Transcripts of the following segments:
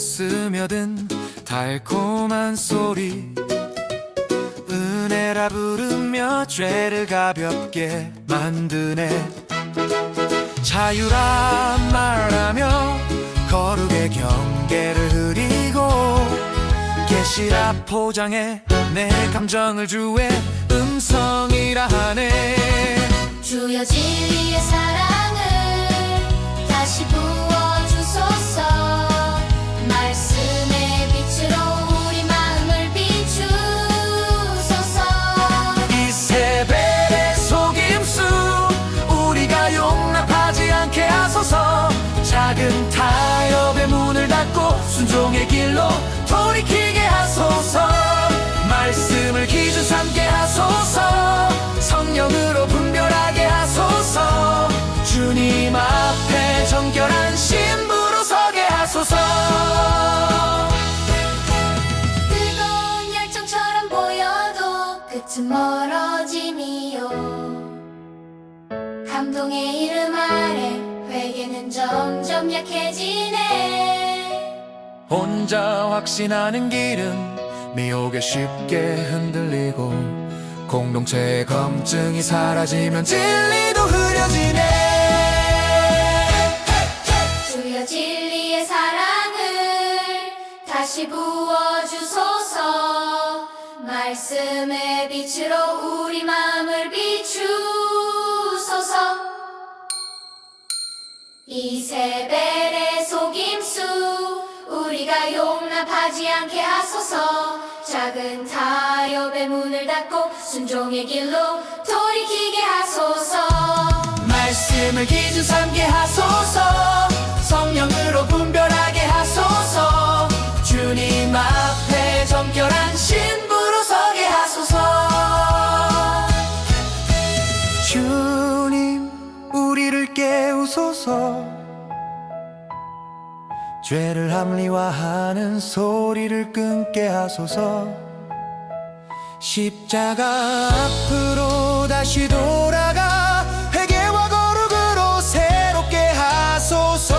스며든 달콤한 소리. 은혜라 부르며 죄를 가볍게 만드네. 자유라 말하며 거룩의 경계를 흐리고 계시라 포장해 내 감정을 주의 음성이라 멀어짐이요. 감동의 이름 아래 회개는 점점 약해지네. 혼자 확신하는 길은 미혹에 쉽게 흔들리고 공동체의 검증이 사라지면 진리도 흐려지네. 주여 진리의 사랑을 다시 부어주소서. 말씀의 빛으로 이세벨의 속임수 우리가 용납하지 않게 하소서. 작은 타협의 문을 닫고 순종의 길로 돌이키게 하소서. 말씀을 기준 삼게 하소서. 성령으로 분별하게 하소서. 주님 앞에 정결한 신부로 서게 하소서. 주님 우리를 깨우소서 죄를 합리화하는 소리를 끊게 하소서. 십자가 앞으로 다시 돌아가 회개와 거룩으로 새롭게 하소서.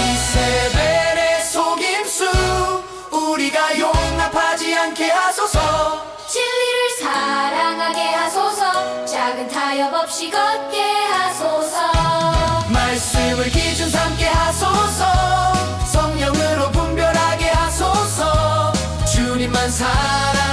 이세벨의 속임수 우리가 용납하지 않게 하소서. 진리를 사랑하게 하소서. 작은 타협 없이 걷게 하소서 말씀을 기준 삼게 하소서. 성령으로 분별하게 하소서. 주님만 사랑하게